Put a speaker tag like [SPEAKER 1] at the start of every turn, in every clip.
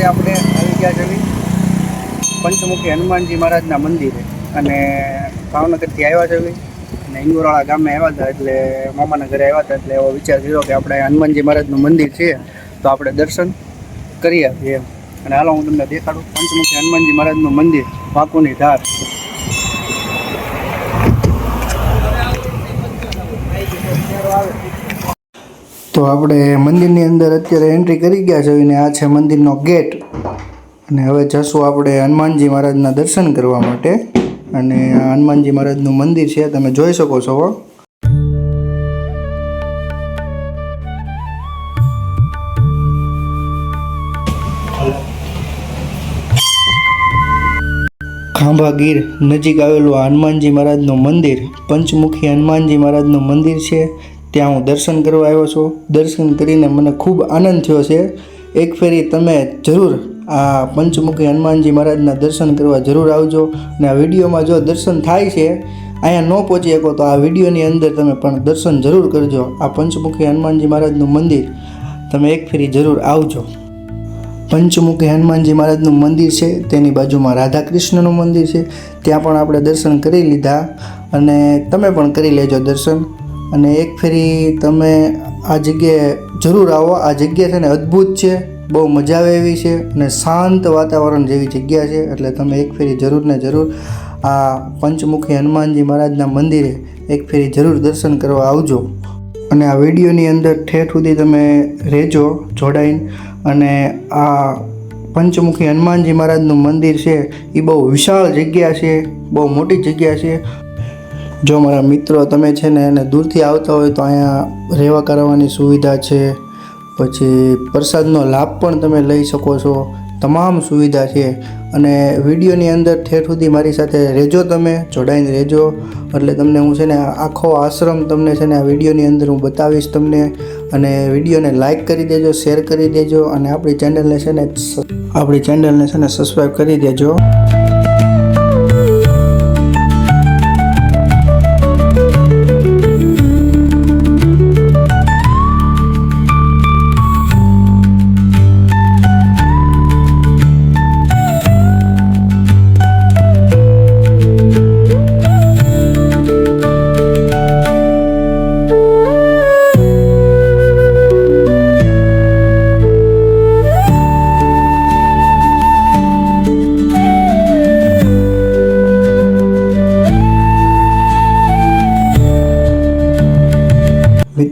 [SPEAKER 1] અત્યારે આપણે આવી ગયા છીએ પંચમુખી હનુમાનજી મહારાજના મંદિરે. અને ભાવનગરથી આવ્યા છીએ અને ઇન્દોરાળા ગામે આવ્યા હતા એટલે મામાના ઘરે આવ્યા હતા એટલે એવો વિચાર કર્યો કે આપણે હનુમાનજી મહારાજનું મંદિર છે, તો આપણે દર્શન કરી આપીએ અને હાલો હું તમને દેખાડું. પંચમુખી હનુમાનજી મહારાજનું મંદિર, વાંકુની ધાર. તો આપણે મંદિરની અંદર અત્યારે એન્ટ્રી કરી ગયા છે અને આ છે મંદિરનો ગેટ અને હવે જશું આપણે હનુમાનજી મહારાજના દર્શન કરવા માટે. અને હનુમાનજી મહારાજનું મંદિર છે, તમે જોઈ શકો છો. ખાંભા ગીર નજીક આવેલું હનુમાનજી મહારાજનું મંદિર, પંચમુખી હનુમાનજી મહારાજનું મંદિર છે. ત્યાં હું દર્શન કરવા આવ્યો છું. દર્શન કરીને મને ખૂબ આનંદ થયો છે. એક ફેરી તમે જરૂર આ પંચમુખી હનુમાનજી મહારાજના દર્શન કરવા જરૂર આવજો અને આ વિડીયોમાં જો દર્શન થાય છે, અહીંયા ન પહોંચી શકો તો આ વિડીયોની અંદર તમે પણ દર્શન જરૂર કરજો. આ પંચમુખી હનુમાનજી મહારાજનું મંદિર તમે એક ફેરી જરૂર આવજો. પંચમુખી હનુમાનજી મહારાજનું મંદિર છે, તેની બાજુમાં રાધા કૃષ્ણનું મંદિર છે. ત્યાં પણ આપણે દર્શન કરી લીધા અને તમે પણ કરી લેજો દર્શન. અને એક ફેરી તમે આ જગ્યાએ જરૂર આવો. આ જગ્યા છે ને અદ્ભુત છે. બહુ મજા આવે એવી છે અને શાંત વાતાવરણ જેવી જગ્યા છે. એટલે તમે એક ફેરી જરૂર ને જરૂર આ પંચમુખી હનુમાનજી મહારાજના મંદિરે એક ફેરી જરૂર દર્શન કરવા આવજો. અને આ વિડીયોની અંદર ઠેઠ સુધી તમે રહેજો જોડાઈને. અને આ પંચમુખી હનુમાનજી મહારાજનું મંદિર છે, એ બહુ વિશાળ જગ્યા છે, બહુ મોટી જગ્યા છે. જો મારા મિત્રો તમે છે ને એને દૂરથી આવતા હોય તો અહીંયા રહેવા કરવાની સુવિધા છે. પછી પ્રસાદનો લાભ પણ તમે લઈ શકો છો. તમામ સુવિધા છે. અને વિડીયોની અંદર ઠેઠ સુધી મારી સાથે રહેજો તમે, જોડાઈને રહેજો. એટલે તમને હું છે ને આખો આશ્રમ તમને છે ને આ વિડીયોની અંદર હું બતાવીશ તમને. અને વિડીયોને લાઈક કરી દેજો, શેર કરી દેજો અને આપણી ચેનલને છે ને આપણી ચેનલને છે ને સબસ્ક્રાઈબ કરી દેજો.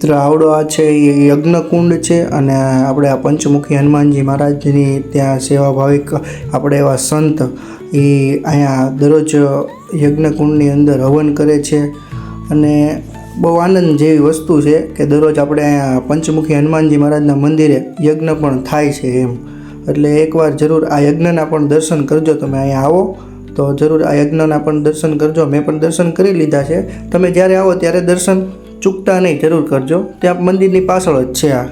[SPEAKER 1] મિત્ર આવડો આ છે, એ યજ્ઞકુંડ છે અને આપણે આ પંચમુખી હનુમાનજી મહારાજની ત્યાં સેવાભાવિક આપણે એવા સંત એ અહીંયા દરરોજ યજ્ઞકુંડની અંદર હવન કરે છે અને બહુ આનંદ જેવી વસ્તુ છે કે દરરોજ આપણે અહીંયા પંચમુખી હનુમાનજી મહારાજના મંદિરે યજ્ઞ પણ થાય છે એમ. એટલે એકવાર જરૂર આ યજ્ઞના પણ દર્શન કરજો તમે અહીંયા આવો. તો જરૂર આ યજ્ઞના પણ દર્શન કરજો. મેં પણ દર્શન કરી લીધા છે. તમે જ્યારે આવો ત્યારે દર્શન ચૂકતા નહીં જરૂર કરજો. ત્યાં મંદિરની પાછળ જ છે આ.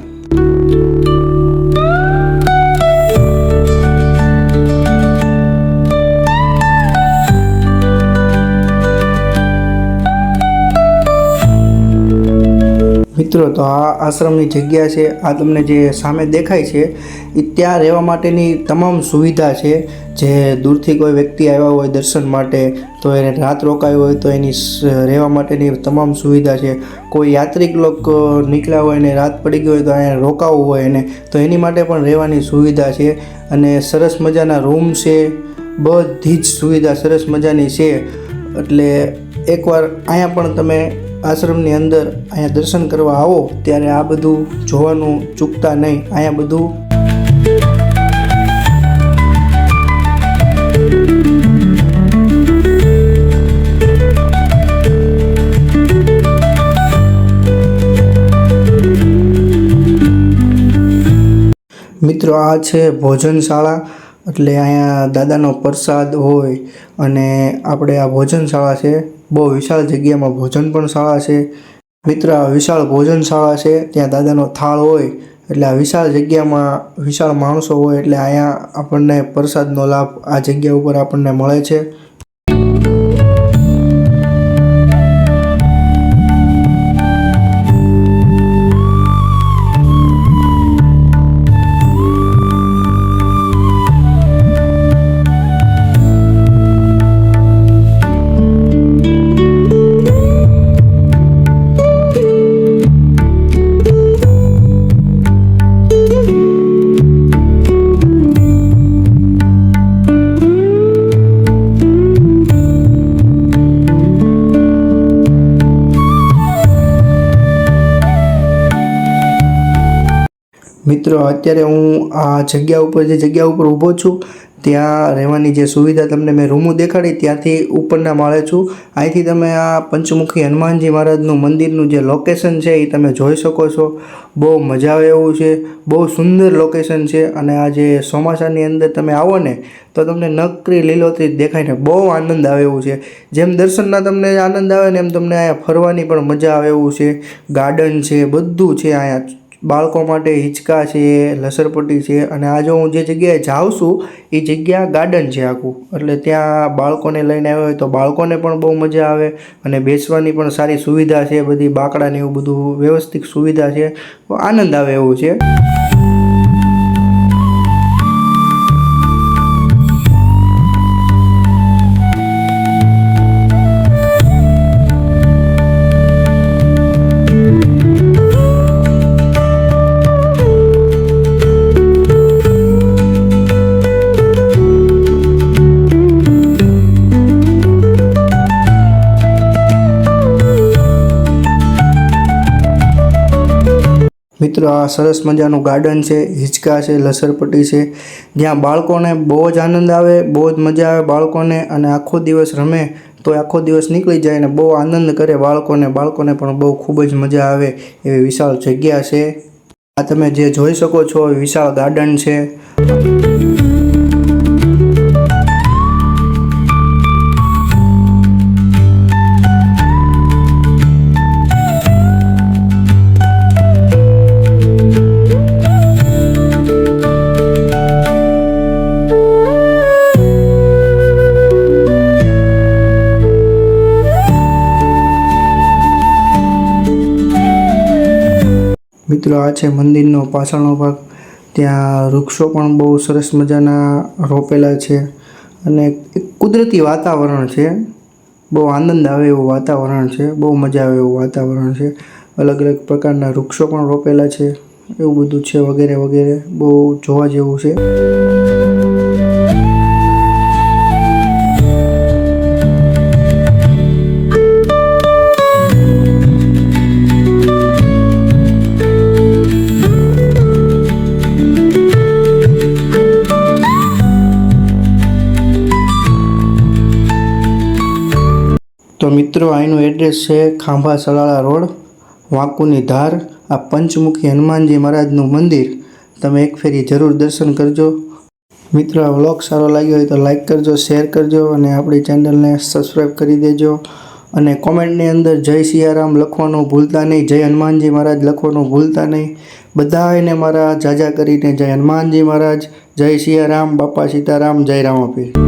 [SPEAKER 1] મિત્રો, તો આ આશ્રમની જગ્યા છે. આ તમને જે સામે દેખાય છે એ ત્યાં રહેવા માટેની તમામ સુવિધા છે. જે દૂરથી કોઈ વ્યક્તિ આવ્યા હોય દર્શન માટે, તો એને રાત રોકાવી હોય તો એની રહેવા માટેની તમામ સુવિધા છે. કોઈ યાત્રિક લોકો નીકળ્યા હોય ને રાત પડી ગઈ હોય તો અહીંયા રોકાવું હોય એને, તો એની માટે પણ રહેવાની સુવિધા છે. અને સરસ મજાના રૂમ છે. બધી જ સુવિધા સરસ મજાની છે. એટલે એકવાર અહીંયા પણ તમે આશ્રમની અંદર અહીંયા દર્શન કરવા આવો, ત્યારે આ બધું જોવાનું ચૂકતા નહીં. અહીંયા બધું મિત્રો, આ છે ભોજનશાળા. એટલે અહીંયા દાદાનો પ્રસાદ હોય અને આપણે આ ભોજનશાળા છે, બહુ વિશાળ જગ્યામાં ભોજન પણ શાળા છે. મિત્ર વિશાળ ભોજનશાળા છે, ત્યાં દાદાનો થાળ હોય, એટલે આ વિશાળ જગ્યામાં વિશાળ માણસો હોય, એટલે અહીંયા આપણને પ્રસાદનો લાભ આ જગ્યા ઉપર આપણને મળે છે. મિત્રો, અત્યારે હું આ જગ્યા ઉપર, જે જગ્યા ઉપર ઊભો છું, ત્યાં રહેવાની જે સુવિધા તમને મેં રૂમો દેખાડી, ત્યાંથી ઉપરના માળે છું. અહીંથી તમે આ પંચમુખી હનુમાનજી મહારાજનું મંદિરનું જે લોકેશન છે, એ તમે જોઈ શકો છો. બહુ મજા આવે એવું છે. બહુ સુંદર લોકેશન છે. અને આ જે ચોમાસાની અંદર તમે આવો ને, તો તમને નકરી લીલોતરી જ દેખાય ને બહુ આનંદ આવે એવું છે. જેમ દર્શનના તમને આનંદ આવે ને, એમ તમને અહીંયા ફરવાની પણ મજા આવે એવું છે. ગાર્ડન છે, બધું છે અહીંયા. બાળકો માટે હિંચકા છે, લસરપટ્ટી છે અને આ જો હું જે જગ્યાએ જાઉં છું, એ જગ્યા ગાર્ડન છે આખું. એટલે ત્યાં બાળકોને લઈને આવ્યો હોય તો બાળકોને પણ બહુ મજા આવે અને બેસવાની પણ સારી સુવિધા છે, બધી બાકડાને એવું બધું વ્યવસ્થિત સુવિધા છે. આનંદ આવે એવું છે. મિત્રો, આ સરસ મજાનું ગાર્ડન છે, હિંચકા છે, લસરપટ્ટી છે. જ્યાં બાળકોને બહુ જ આનંદ આવે, બહુ જ મજા આવે બાળકોને અને આખો દિવસ રમે તો આખો દિવસ નીકળી જાય અને બહુ આનંદ કરે બાળકોને. બાળકોને પણ બહુ ખૂબ જ મજા આવે એવી વિશાળ જગ્યા છે. આ તમે જે જોઈ શકો છો, વિશાળ ગાર્ડન છે. મિત્રો આ છે મંદિરનો પાછળનો ભાગ. ત્યાં વૃક્ષો પણ બહુ સરસ મજાના રોપેલા છે અને કુદરતી વાતાવરણ છે. બહુ આનંદ આવે એવું વાતાવરણ છે, બહુ મજા આવે એવું વાતાવરણ છે. અલગ અલગ પ્રકારના વૃક્ષો પણ રોપેલા છે. એવું બધું છે વગેરે વગેરે બહુ જોવા જેવું છે. તો મિત્રો અહીંનું એડ્રેસ છે ખાંભા સલાળા રોડ, વાંકુની ધાર, આ પંચમુખી હનુમાનજી મહારાજનું મંદિર. તમે એક ફેરી જરૂર દર્શન કરજો. મિત્રો, આ વ્લોગ સારો લાગ્યો હોય તો લાઈક કરજો, શેર કરજો અને આપણી ચેનલને સબસ્ક્રાઈબ કરી દેજો. અને કોમેન્ટની અંદર જય સિયારામ લખવાનું ભૂલતા નહીં, જય હનુમાનજી મહારાજ લખવાનું ભૂલતા નહીં. બધાને મારા જાજા કરીને જય હનુમાનજી મહારાજ, જય સિયારામ, બાપા સીતારામ, જય રામાપીર.